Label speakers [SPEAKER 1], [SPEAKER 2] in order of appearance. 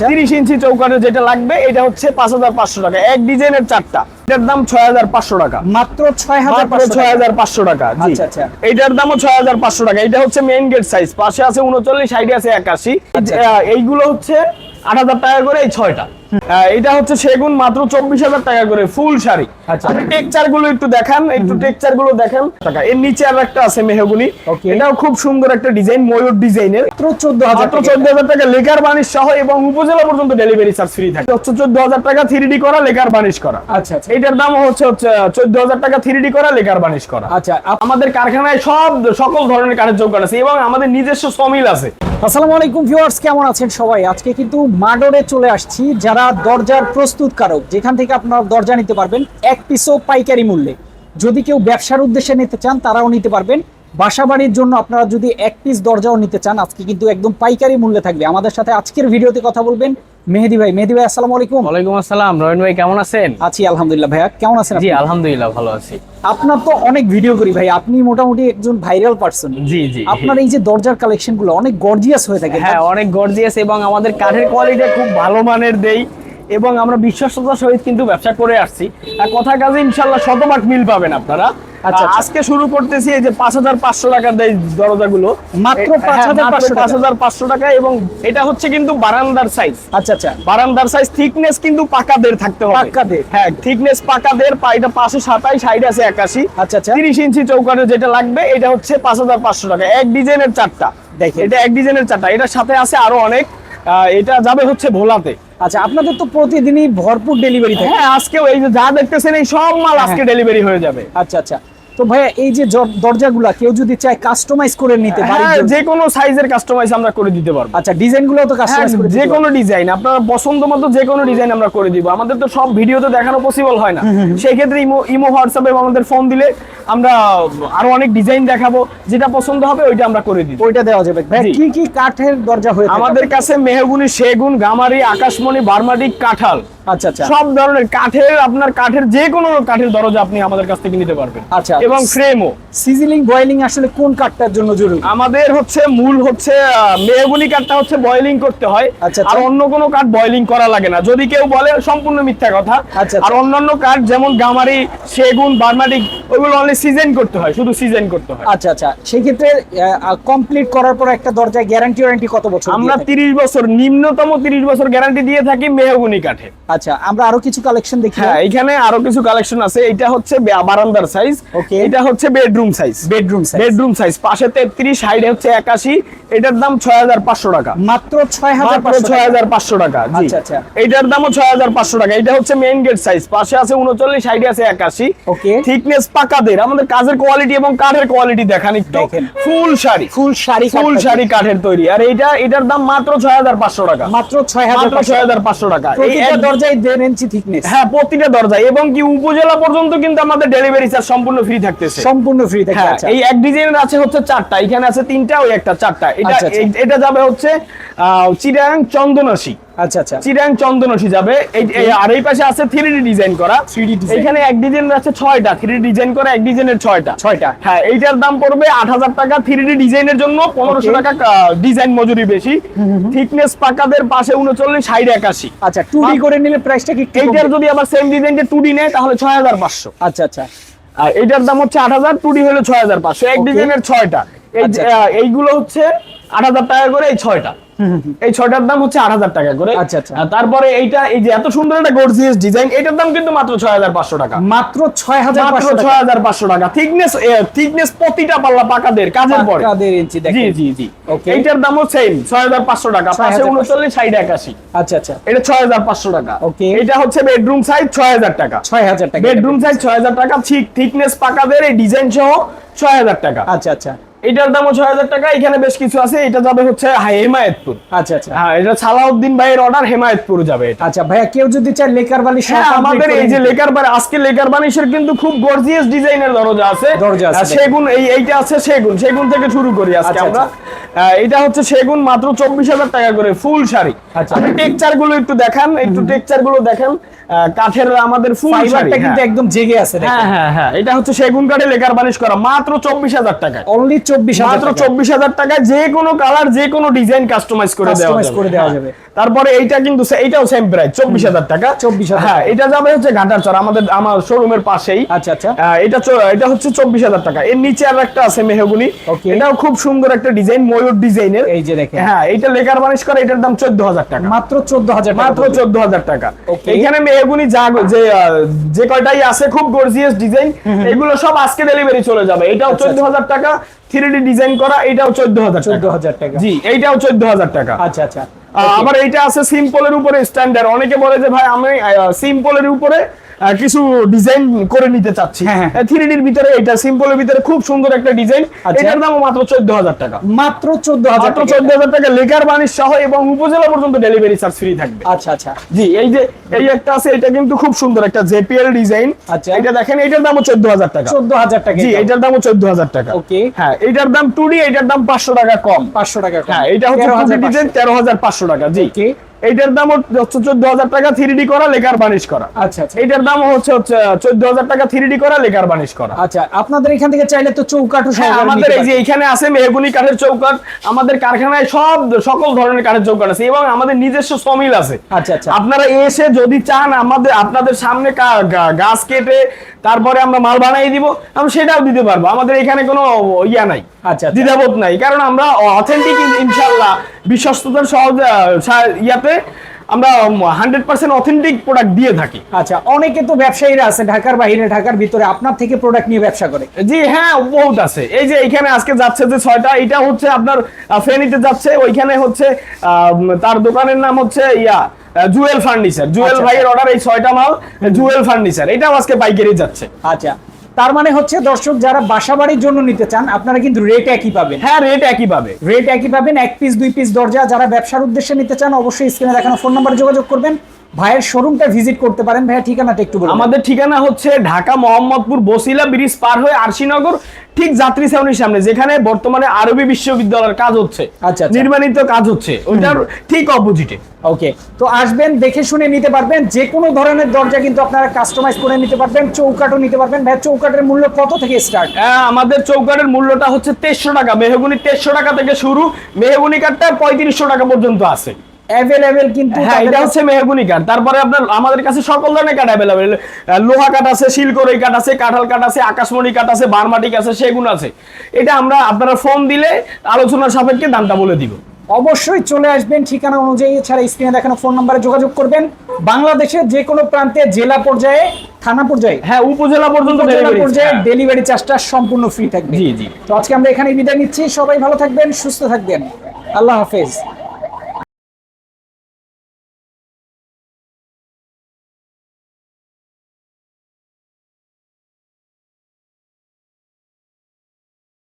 [SPEAKER 1] আচ্ছা।
[SPEAKER 2] তিরিশ ইঞ্চি চৌকাঠের যেটা লাগবে এটা হচ্ছে পাঁচ হাজার পাঁচশো টাকা। এক ডিজাইনের চারটা। এটার দাম ছয় হাজার পাঁচশো টাকা।
[SPEAKER 1] মাত্র ছয় হাজার
[SPEAKER 2] মাত্র ছয় হাজার পাঁচশো টাকা জি।
[SPEAKER 1] আচ্ছা, আচ্ছা।
[SPEAKER 2] এইটার দামও ছয় হাজার পাঁচশো টাকা। এটা হচ্ছে মেইন গেট সাইজ পাশে আছে উনচল্লিশ সাইডে আছে একাশি।
[SPEAKER 1] আচ্ছা,
[SPEAKER 2] আহ, এইগুলো হচ্ছে আট হাজার টাকা করে এই ছয়টা। আহ, এটা হচ্ছে সেগুন মাত্র চব্বিশ হাজার টাকা করে ফুল শাড়ি।
[SPEAKER 1] আচ্ছা।
[SPEAKER 2] আপনি গুলো একটু দেখান একটু টেক্সচারগুলো দেখেন। টাকা এর নিচে আর একটা আছে মেহগুনি। এটাও খুব সুন্দর একটা ডিজাইন ময়ূর ডিজাইনের।
[SPEAKER 1] মাত্র চোদ্দ হাজার
[SPEAKER 2] চোদ্দ হাজার টাকা লেকার বানিশ সহ এবং উপজেলা পর্যন্ত ডেলিভারি চার্জ ফ্রি থাকে। হচ্ছে চোদ্দ হাজার টাকা থ্রি করা লেকার বানিশ করা।
[SPEAKER 1] আচ্ছা আচ্ছা।
[SPEAKER 2] এটার দাম হচ্ছে হচ্ছে চোদ্দ হাজার টাকা থ্রি করা লেকার বানিশ করা।
[SPEAKER 1] আচ্ছা
[SPEAKER 2] আমাদের কারখানায় সব সকল ধরনের কাঠের চৌকাঠ আছে এবং আমাদের নিজস্ব সমিল আছে।
[SPEAKER 1] আসসালামু আলাইকুম ভিউয়ার্স, কেমন আছেন সবাই? আজকে কিন্তু মাডোরে চলে আসছি যারা দরজার প্রস্তুতকারক, যেখান থেকে আপনারা দরজা নিতে পারবেন এক পিসও পাইকারি মূল্যে। যদি কেউ ব্যবসার উদ্দেশ্যে নিতে চান, তারাও নিতে পারবেন। বাসাবাড়ির জন্য আপনারা যদি এক পিস দরজাও নিতে চান আজকে কিন্তু একদম পাইকারি মূল্যে থাকবে। আমাদের সাথে আজকের ভিডিওতে কথা বলবেন মেহেদি ভাই। মেহেদি ভাই আসসালামু আলাইকুম।
[SPEAKER 3] ওয়ালাইকুম আসসালাম। রয়ন ভাই কেমন আছেন?
[SPEAKER 1] আছি আলহামদুলিল্লাহ ভাইয়া। কেমন আছেন
[SPEAKER 3] জি আলহামদুলিল্লাহ ভালো আছি।
[SPEAKER 1] আপনার তো অনেক ভিডিও করি ভাই। আপনি মোটামুটি একজন ভাইরাল পারসন
[SPEAKER 3] জি জি।
[SPEAKER 1] আপনার এই যে দরজার কালেকশনগুলো অনেক গর্জিয়াস হয়ে থাকে।
[SPEAKER 3] হ্যাঁ অনেক গর্জিয়াস এবং আমাদের কাঠের কোয়ালিটি খুব ভালো মানের দেই এবং আমরা বিশ্বস্ততার সহিত কিন্তু ব্যবসা করে আসছি।
[SPEAKER 2] আর কথা কাজে ইনশাল্লাহ শতভাগ মিল পাবেন আপনারা।
[SPEAKER 1] আচ্ছা, আচ্ছা।
[SPEAKER 2] আজকে শুরু করতেছি এই যে পাঁচ হাজার পাঁচশো টাকার দেয় দরজাগুলো।
[SPEAKER 1] মাত্র
[SPEAKER 2] এ- হ্যাঁ,
[SPEAKER 1] 5,500
[SPEAKER 2] মাত্র
[SPEAKER 1] টাকা।
[SPEAKER 2] 5,500 টাকা এবং এটা হচ্ছে কিন্তু বারান্দার সাইজ
[SPEAKER 1] আচ্ছা আচ্ছা।
[SPEAKER 2] বারান্দার সাইজ থিকনেস কিন্তু পাকাদের থাকতে হবে।
[SPEAKER 1] পাক্কাদের।
[SPEAKER 2] হ্যাঁ থিকনেস পাকাদের এটা পাঁচশো সাতাশ সাইড আছে একাশি।
[SPEAKER 1] আচ্ছা, আচ্ছা।
[SPEAKER 2] তিরিশ ইঞ্চি যেটা লাগবে এটা হচ্ছে পাঁচ হাজার পাঁচশো টাকা। এক ডিজাইনের চারটা।
[SPEAKER 1] দেখেন।
[SPEAKER 2] এটা এক ডিজাইনের চারটা। এটার সাথে আছে আরও অনেক। এটা যাবে হচ্ছে ভোলাতে।
[SPEAKER 1] আচ্ছা আপনাদের তো প্রতিদিনই ভরপুর ডেলিভারি থাকে।
[SPEAKER 2] হ্যাঁ আজকেও এই যে যা দেখতেছেন এই সব মাল আজকে ডেলিভারি হয়ে যাবে।
[SPEAKER 1] আচ্ছা আচ্ছা। তো ভাইয়া এই যে দরজাগুলা কেউ যদি চায় কাস্টমাইজ করে নিতে পারে
[SPEAKER 2] হ্যাঁ যে কোনো সাইজের কাস্টমাইজ আমরা করে দিতে পারব।
[SPEAKER 1] আচ্ছা ডিজাইনগুলো তো
[SPEAKER 2] হ্যাঁ,
[SPEAKER 1] কাস্টমাইজ করে
[SPEAKER 2] যে কোনো ডিজাইন আপনার পছন্দ মতো যে কোনো ডিজাইন আমরা করে দিব। আমাদের তো সব ভিডিওতে দেখানো পসিবল হয় না। সেই ক্ষেত্রে ইমো ইমো হোয়াটসঅ্যাপে আমাদের ফোন দিলে আমরা আরও অনেক ডিজাইন দেখাবো। যেটা পছন্দ হবে ওইটা আমরা করে দিব।
[SPEAKER 1] ওইটা দেওয়া যাবে। ভাই কি কি কাঠের দরজা হয়ে
[SPEAKER 2] আমাদের কাছে মেহগুনি সেগুন গামারি আকাশমণি বার্মাটিক কাঁঠাল।
[SPEAKER 1] আচ্ছা আচ্ছা।
[SPEAKER 2] সব ধরনের কাঠের আপনার কাঠের যে কোনো কাঠের দরজা আপনি আমাদের কাছ থেকে নিতে পারবেন।
[SPEAKER 1] আচ্ছা।
[SPEAKER 2] এবং ফ্রেমও
[SPEAKER 1] সিজলিং বয়েলিং আসলে কোন কাঠটার জন্য জরুরি?
[SPEAKER 2] আমাদের হচ্ছে মূল হচ্ছে আহ, মেহগুনি কাঠটা হচ্ছে বয়লিং করতে হয়।
[SPEAKER 1] আচ্ছা,
[SPEAKER 2] আর
[SPEAKER 1] আচ্ছা।
[SPEAKER 2] অন্য কোনো কাঠ বয়লিং করা লাগে না। যদি কেউ বলে সম্পূর্ণ মিথ্যা কথা
[SPEAKER 1] আচ্ছা।
[SPEAKER 2] আর অন্যান্য কাঠ যেমন গামারি সেগুন বার্মাটিক ওইগুলো অনলি সিজন করতে হয় শুধু সিজন করতে হয়।
[SPEAKER 1] আচ্ছা আচ্ছা। সেই ক্ষেত্রে কমপ্লিট করার পর একটা দরজায় গ্যারান্টি ওয়ারেন্টি কত বছর
[SPEAKER 2] আমরা
[SPEAKER 1] দিয়ে থাকে?
[SPEAKER 2] তিরিশ বছর নিম্নতম তিরিশ বছর গ্যারান্টি দিয়ে থাকি মেহগুনি কাঠে।
[SPEAKER 1] আচ্ছা আমরা আরও কিছু কালেকশন দেখি।
[SPEAKER 2] হ্যাঁ এখানে আরও কিছু কালেকশন আছে। এটা হচ্ছে বারান্দার সাইজ
[SPEAKER 1] Okay.
[SPEAKER 2] এটা হচ্ছে bedroom size
[SPEAKER 1] bedroom size
[SPEAKER 2] bedroom size পাশে তেত্রিশ সাইডে হচ্ছে একাশি। এটার দাম ছয় হাজার পাঁচশো টাকা।
[SPEAKER 1] মাত্র ছয় হাজার
[SPEAKER 2] মাত্র ছয় হাজার পাঁচশো টাকা জি।
[SPEAKER 1] আচ্ছা, আচ্ছা।
[SPEAKER 2] এইটার দামও ছয় হাজার পাঁচশো টাকা। এটা হচ্ছে মেইন গেট সাইজ পাশে আছে উনচল্লিশ সাইডে আছে একাশি।
[SPEAKER 1] Okay.
[SPEAKER 2] থিকনেস পাকাদের। আমাদের কাজের কোয়ালিটি এবং কাঠের কোয়ালিটি দেখান একটু। ফুল শাড়ি।
[SPEAKER 1] ফুল শাড়ি
[SPEAKER 2] ফুল শাড়ি কাঠের তৈরি। আর এটা এটার দাম মাত্র ছয় হাজার পাঁচশো টাকা।
[SPEAKER 1] মাত্র ছয় হাজার
[SPEAKER 2] মাত্র ছয় হাজার পাঁচশো টাকা। এই
[SPEAKER 1] দরজায় দেড় ইঞ্চি থিকনেস
[SPEAKER 2] হ্যাঁ প্রতিটা দরজায়। এবং কি উপজেলা পর্যন্ত কিন্তু আমাদের ডেলিভারি চার্জ সম্পূর্ণ ফ্রি থাকতেছে।
[SPEAKER 1] সম্পূর্ণ ফ্রি থাকে
[SPEAKER 2] হ্যাঁ
[SPEAKER 1] আচ্ছা।
[SPEAKER 2] এই এক ডিজাইনের আছে হচ্ছে চারটা এখানে আছে তিনটা ওই একটা চারটা। এটা
[SPEAKER 1] আচ্ছা, আচ্ছা।
[SPEAKER 2] এটা যাবে হচ্ছে চিরাং চন্দনাশি।
[SPEAKER 1] আচ্ছা আচ্ছা।
[SPEAKER 2] চিরাং চন্দনাশি যাবে। আর এই পাশে আছে থ্রি ডিজাইন করা।
[SPEAKER 1] 3D design।
[SPEAKER 2] এখানে এক ডিজাইনের আছে ছয়টা। থ্রি ডিজাইন করা এক ডিজাইনের ছয়টা।
[SPEAKER 1] ছয়টা।
[SPEAKER 2] হ্যাঁ এইটার দাম পড়বে আট হাজার টাকা থ্রি ডিজাইনের জন্য পনেরোশো টাকা ডিজাইন মজুরি বেশি। থিকনেস পাকাদের পাশে উনচল্লিশ সাইড একাশি।
[SPEAKER 1] আচ্ছা টু করে নিলে প্রাইসটা কি
[SPEAKER 2] এইটার যদি আবার সেম ডিজাইনটা টু ডি নেয় তাহলে ছয় হাজার পাঁচশো।
[SPEAKER 1] আচ্ছা আচ্ছা।
[SPEAKER 2] আর এটার দাম হচ্ছে আট হাজার টুডি হলো ছয় হাজার পাঁচশো এক. ডিজাইনের ছয়টা এই
[SPEAKER 1] আচ্ছা,
[SPEAKER 2] এইগুলো হচ্ছে আট হাজার টাকা করে এই ছয়টা। এই ছয়টার দাম হচ্ছে আট হাজার টাকা করে।
[SPEAKER 1] আচ্ছা, আচ্ছা।
[SPEAKER 2] তারপরে এইটা এই যে এত সুন্দর একটা গর্জিয়াস ডিজাইন এটার দাম কিন্তু মাত্র ছয় হাজার পাঁচশো টাকা।
[SPEAKER 1] মাত্র ছয় হাজার
[SPEAKER 2] মাত্র ছয় হাজার পাঁচশো টাকা। থিকনেস থিকনেস প্রতিটা পাল্লা পাকাদের কাজের পরে।
[SPEAKER 1] দেড় ইঞ্চি
[SPEAKER 2] জি জি জি. এইটার দামও সেম ছয় হাজার পাঁচশো টাকা। পাশে
[SPEAKER 1] 6,500
[SPEAKER 2] উনচল্লিশ সাইড একাশি।
[SPEAKER 1] আচ্ছা আচ্ছা।
[SPEAKER 2] এটা ছয় হাজার পাঁচশো টাকা।
[SPEAKER 1] ওকে
[SPEAKER 2] এটা হচ্ছে বেডরুম সাইজ ছয় হাজার টাকা।
[SPEAKER 1] ছয় হাজার টাকা।
[SPEAKER 2] বেডরুম সাইজ ছয় হাজার টাকা। ঠিক থিকনেস পাকাদের এই ডিজাইন সহ ছয় হাজার টাকা।
[SPEAKER 1] আচ্ছা আচ্ছা।
[SPEAKER 2] এটার দামও ছয় হাজার টাকা এখানে বেশ কিছু আছে এটা যাবে হচ্ছে হেমায়তপুর।
[SPEAKER 1] আচ্ছা আচ্ছা।
[SPEAKER 2] হ্যাঁ এটা সালাউদ্দিন ভাইয়ের অর্ডার হেমায়তপুর যাবে
[SPEAKER 1] আচ্ছা ভাইয়া কেউ যদি চায় লেকার বালি
[SPEAKER 2] হ্যাঁ আমাদের এই যে লেকার বাড়ি আজকে লেকার বানিশের কিন্তু খুব গর্জিয়াস ডিজাইনের দরজা আছে।
[SPEAKER 1] দরজা আছে,
[SPEAKER 2] সেগুন এই এইটা আছে সেগুন সেগুন থেকে শুরু করি আজকে
[SPEAKER 1] আচ্ছা,
[SPEAKER 2] আমরা। আহ, এটা হচ্ছে সেগুন মাত্র চব্বিশ হাজার টাকা করে ফুল শাড়ি।
[SPEAKER 1] আচ্ছা।
[SPEAKER 2] আপনি টেক্সচারগুলো একটু দেখান একটু টেক্সচারগুলো দেখেন। কাঠের আমাদের ফুল
[SPEAKER 1] শাড়িটা কিন্তু
[SPEAKER 2] হ্যাঁ।
[SPEAKER 1] একদম জেগে আছে
[SPEAKER 2] হ্যাঁ হ্যাঁ হ্যাঁ এটা হচ্ছে সেগুন কাঠে লেকার বানিশ করা মাত্র চব্বিশ হাজার টাকা
[SPEAKER 1] অনলি চব্বিশ
[SPEAKER 2] মাত্র চব্বিশ হাজার টাকায় যে কোনো কালার যে কোনো ডিজাইন কাস্টমাইজ করে দেওয়া যাবে।
[SPEAKER 1] করে দেওয়া। যাবে।
[SPEAKER 2] তারপরে এইটা কিন্তু এইটাও সেম প্রাইস চব্বিশ হাজার টাকা।
[SPEAKER 1] 24,000
[SPEAKER 2] হ্যাঁ এটা যাবে হচ্ছে ঘাটার চর আমাদের আমার শোরুমের পাশেই।
[SPEAKER 1] আচ্ছা আচ্ছা।
[SPEAKER 2] এটা এটা হচ্ছে চব্বিশ হাজার টাকা। এর নিচে আর একটা আছে মেহগুনি। এটাও খুব সুন্দর একটা ডিজাইন ময়ূর ডিজাইনের
[SPEAKER 1] এই যে দেখেন।
[SPEAKER 2] হ্যাঁ এটা লেকার বানিশ করে এটার দাম চোদ্দ হাজার টাকা।
[SPEAKER 1] মাত্র চোদ্দ হাজার
[SPEAKER 2] মাত্র চোদ্দ হাজার টাকা। এখানে মেহগুনি যা যে যে কয়টাই আছে খুব গর্জিয়াস ডিজাইন এগুলো সব আজকে ডেলিভারি চলে যাবে। এটাও
[SPEAKER 1] আচ্ছা,
[SPEAKER 2] চোদ্দ হাজার টাকা। থ্রি ডি ডিজাইন করা এটাও চোদ্দ হাজার
[SPEAKER 1] চোদ্দ হাজার টাকা।
[SPEAKER 2] জি এইটাও চোদ্দ হাজার টাকা।
[SPEAKER 1] আচ্ছা আচ্ছা।
[SPEAKER 2] আবার এইটা আছে সিম্পলের উপরে স্ট্যান্ডার্ড। অনেকে বলে যে ভাই আমি সিম্পলের উপরে কিছু ডিজাইন করে নিতে চাচ্ছি।
[SPEAKER 1] হ্যাঁ, হ্যাঁ।
[SPEAKER 2] থ্রি ডির ভিতরে এটা সিম্পলের ভিতরে খুব সুন্দর একটা ডিজাইন
[SPEAKER 1] আচ্ছা।
[SPEAKER 2] এটার দামও মাত্র চোদ্দ হাজার টাকা।
[SPEAKER 1] মাত্র চোদ্দ হাজার
[SPEAKER 2] চোদ্দ হাজার টাকা লেকার বানিশ সহ এবং উপজেলা পর্যন্ত ডেলিভারি চার্জ ফ্রি থাকবে।
[SPEAKER 1] আচ্ছা আচ্ছা।
[SPEAKER 2] জি এই যে এই একটা আছে এটা কিন্তু খুব সুন্দর একটা জেপিএল ডিজাইন
[SPEAKER 1] আচ্ছা।
[SPEAKER 2] এটা দেখেন এটার দামও চোদ্দ হাজার টাকা।
[SPEAKER 1] চোদ্দ হাজার টাকা
[SPEAKER 2] জি এটার দামও চোদ্দ হাজার টাকা।
[SPEAKER 1] ওকে।
[SPEAKER 2] হ্যাঁ এটার দাম টু ডি এটার দাম পাঁচশো টাকা কম।
[SPEAKER 1] পাঁচশো টাকা
[SPEAKER 2] হ্যাঁ এটা হচ্ছে ডিজাইন তেরো হাজার পাঁচশো। টাকা। জি। এইটার দাম হচ্ছে চোদ্দ হাজার টাকা থ্রি ডি করা লেকার বানিশ করা।
[SPEAKER 1] আচ্ছা আচ্ছা।
[SPEAKER 2] এইটার দাম হচ্ছে হচ্ছে চোদ্দ হাজার টাকা থ্রি ডি করা লেকার বানিশ করা।
[SPEAKER 1] আচ্ছা আপনাদের এখান থেকে চাইলে তো চৌকাঠও
[SPEAKER 2] হ্যাঁ, আমাদের এই যে এখানে আছে মেহগুনি কাঠের চৌকাট আমাদের কারখানায় সব সকল ধরনের কাঠের চৌকাট আছে এবং আমাদের নিজস্ব সমিল আছে।
[SPEAKER 1] আচ্ছা, আচ্ছা।
[SPEAKER 2] আপনারা এসে যদি চান আমাদের আপনাদের সামনে গাছ কেটে তারপরে আমরা মাল বানাই দিব আমরা সেটাও দিতে পারব। আমাদের এখানে কোনো ইয়া নাই
[SPEAKER 1] আচ্ছা, আচ্ছা।
[SPEAKER 2] দ্বিধাবোধ নাই। কারণ আমরা অথেন্টিক ইনশাল্লাহ বিশ্বস্ততার সহজ ইয়াতে আমরা হান্ড্রেড পার্সেন্ট অথেন্টিক প্রোডাক্ট দিয়ে থাকি।
[SPEAKER 1] আচ্ছা অনেকে তো ব্যবসায়ীরা আছে ঢাকার বাইরে ঢাকার ভিতরে আপনার থেকে প্রোডাক্ট নিয়ে ব্যবসা করে।
[SPEAKER 2] জি হ্যাঁ বহুত আছে। এই যে এখানে আজকে যাচ্ছে যে ছয়টা এটা হচ্ছে আপনার ফেনীতে যাচ্ছে ওইখানে হচ্ছে তার দোকানের নাম হচ্ছে ইয়া জুয়েল ফার্নিচার। জুয়েল
[SPEAKER 1] আচ্ছা,
[SPEAKER 2] ভাইয়ের অর্ডার এই ছয়টা মাল জুয়েল ফার্নিচার। এটাও আজকে পাইকারি যাচ্ছে।
[SPEAKER 1] আচ্ছা তার মানে হচ্ছে দর্শক যারা বাসা বাড়ির জন্য নিতে চান আপনারা কিন্তু রেট একই পাবেন।
[SPEAKER 2] হ্যাঁ রেট একই পাবে।
[SPEAKER 1] রেট একই পাবেন এক পিস দুই পিস দরজা যারা ব্যবসার উদ্দেশ্যে নিতে চান অবশ্যই স্ক্রিনে দেখানো ফোন নাম্বার যোগাযোগ করবেন। ভাইয়ের শোরুমটা ভিজিট করতে পারেন। ভাইয়া ঠিকানাটা একটু বলুন
[SPEAKER 2] আমাদের ঠিকানা হচ্ছে ঢাকা মোহাম্মদপুর বসিলা ব্রিজ পার হয়ে আরশিনগর ঠিক যাত্রী ছাউনির সামনে যেখানে বর্তমানে আরবি বিশ্ববিদ্যালয়ের কাজ হচ্ছে
[SPEAKER 1] আচ্ছা, আচ্ছা।
[SPEAKER 2] নির্মাণিত কাজ হচ্ছে। ওইটার ঠিক অপোজিটে
[SPEAKER 1] ওকে তো আসবেন দেখে শুনে নিতে পারবেন যে কোনো ধরনের দরজা কিন্তু আপনারা কাস্টমাইজ করে নিতে পারবেন চৌকাটও নিতে পারবেন। ভাই চৌকাটের মূল্য কত থেকে স্টার্ট
[SPEAKER 2] হ্যাঁ, আমাদের চৌকাটের মূল্যটা হচ্ছে তেইশশো টাকা মেহগুনি তেইশশো টাকা থেকে শুরু মেহগুনি কাঠটা পঁয়ত্রিশশো টাকা পর্যন্ত আছে।
[SPEAKER 1] অ্যাভেলেবেল কিন্তু
[SPEAKER 2] হ্যাঁ এটা হচ্ছে মেহগুনি কাঠ তারপরে আপনার আমাদের কাছে সকল ধরনের কাঠ অ্যাভেলেবেল লোহা কাঠ আছে শিলকরই কাঠ আছে কাঁঠাল কাঠ আছে আকাশমণি কাঠ আছে বারমাটি আছে সেগুন আছে। এটা আমরা আপনারা ফোন দিলে আলোচনার সাপেক্ষে দামটা বলে দিব।
[SPEAKER 1] অবশ্যই চলে আসবেন। ঠিকানা অনুযায়ী এছাড়া স্ক্রিনে দেখানো ফোন নাম্বারে যোগাযোগ করবেন। বাংলাদেশের যে কোনো প্রান্তে জেলা পর্যায়ে থানা পর্যায়ে
[SPEAKER 2] হ্যাঁ উপজেলা পর্যন্ত।
[SPEAKER 1] পর্যায়ে
[SPEAKER 2] হ্যাঁ।
[SPEAKER 1] ডেলিভারি চার্জটা সম্পূর্ণ ফ্রি থাকবে।
[SPEAKER 2] জি, জি।
[SPEAKER 1] তো আজকে আমরা এখানে বিদায় নিচ্ছি। সবাই ভালো থাকবেন সুস্থ থাকবেন। আল্লাহ হাফেজ।